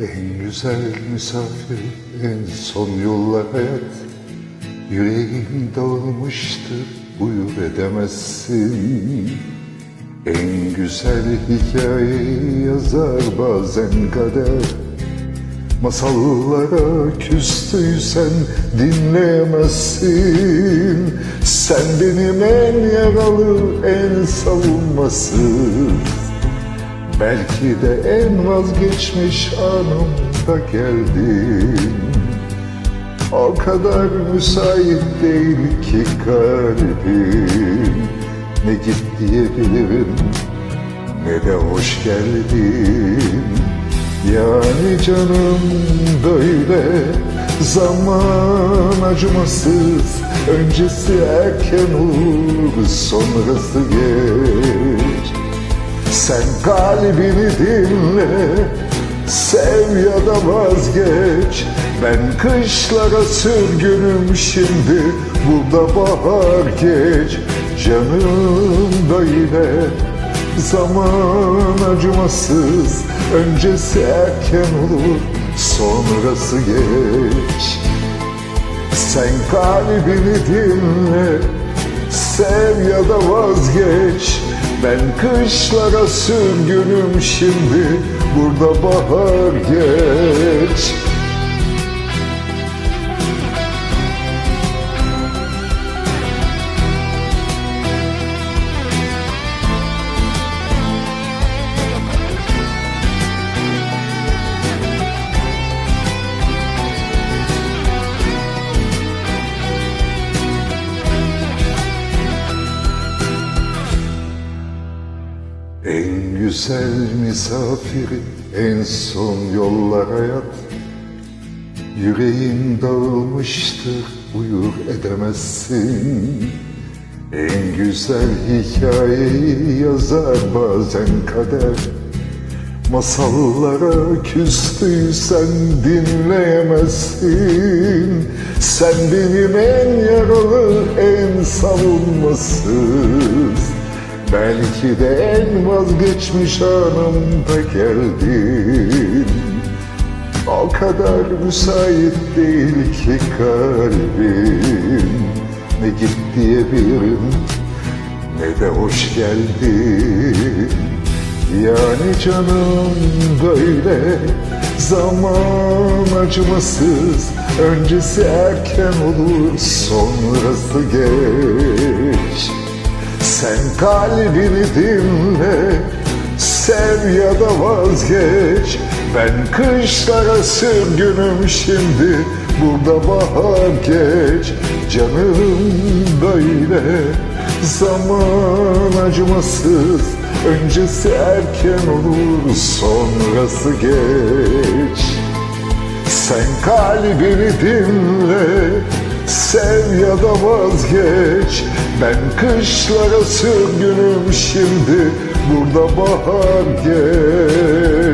En güzel misafir en son yollar hayat. Yüreğim dağılmıştır buyur edemezsin. En güzel hikayeyi yazar bazen kader. Masallara küstüysen dinleyemezsin. Sen benim en yaralı, en savunmasız Belki de en vazgeçmiş anımda geldin O kadar müsait değil ki kalbim. Ne git diyebilirim ne de hoş geldin. Yani canım böyle zaman acımasız Öncesi erken olur sonrası geç sen kalbini dinle Sev ya da vazgeç. Ben kışlara sürgünüm şimdi Burada bahar geç. Canım böyle Zaman acımasız Öncesi erken olur Sonrası geç. Sen kalbini dinle Sev ya da vazgeç Ben kışlara sürgünüm şimdi Burada bahar geç En güzel misafiri en son yollar hayat Yüreğim dağılmıştır buyur edemezsin. En güzel hikayeyi yazar bazen kader. Masallara küstüysen dinleyemezsin. Sen benim en yaralı, en savunmasız Belki de en vazgeçmiş anımda geldin O kadar müsait değil ki kalbim. Ne git diyebilirim ne de hoş geldin. Yani canım böyle zaman acımasız Öncesi erken olur sonrası geç sen kalbini dinle Sev ya da vazgeç. Ben kışlara sürgünüm şimdi Burada bahar geç. Canım böyle Zaman acımasız. Öncesi erken olur Sonrası geç. Sen kalbini dinle Sev ya da vazgeç. Ben kışlara sürgünüm şimdi. Burada bahar geç